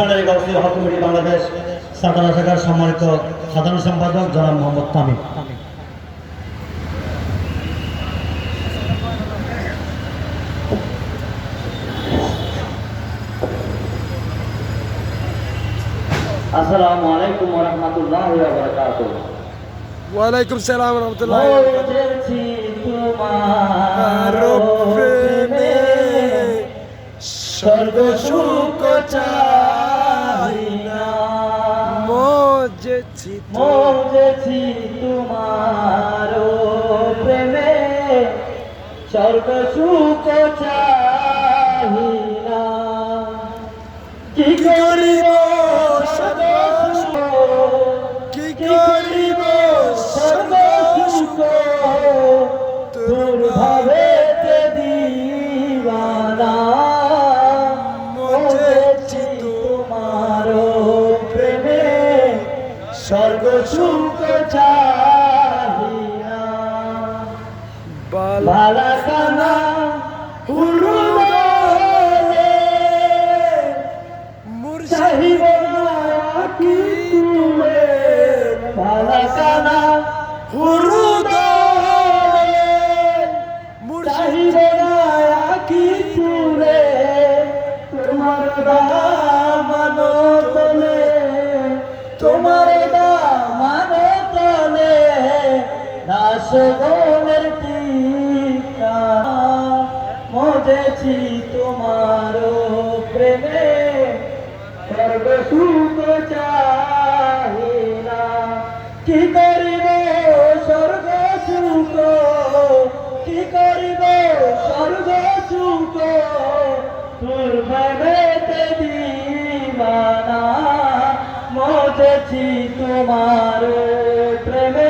ভান্ডারী গাউসিয়া হক committee Bangladesh Satara শাখার সম্মানিত সাধারণ সম্পাদক জনাব মোহাম্মদ তামিম। আসসালামু আলাইকুম ওয়া রাহমাতুল্লাহি ওয়া বারাকাতুহু। ওয়ালাইকুম সালাম রহমতুল্লাহ মরেছি তোমার প্রেমে স্বর্গ সুখ চাই। না মজেছি মরেছি তোমার প্রেমে। স্বর্গ সুখ চাহিনা। কি করিব? স্বর্গ সুখ বালা বালাকানা হুরুদলে মুর্শিদ কি তুলে। বালাকানা হুরুদলে মুর্শিদ কি তুলে। তোমার নাশগনের টিকা মজেছি তোমার প্রেমে। সর্ব সুখ চাহি না কি করিব স্বর্গ সুখ কি করিব স্বর্গ সুখ তোর ভবেতে দিবানা, মজেছি তোমার প্রেমে।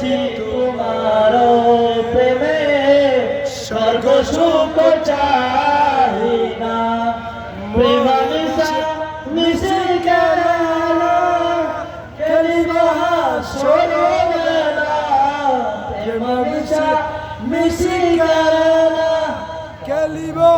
পড়েছি তোমার প্রেমে, স্বর্গ সুখ চাহি না। প্রেমানিসা মিশে গেল সরো বেলা। প্রেমানিসা মিশে গেল কেলিবা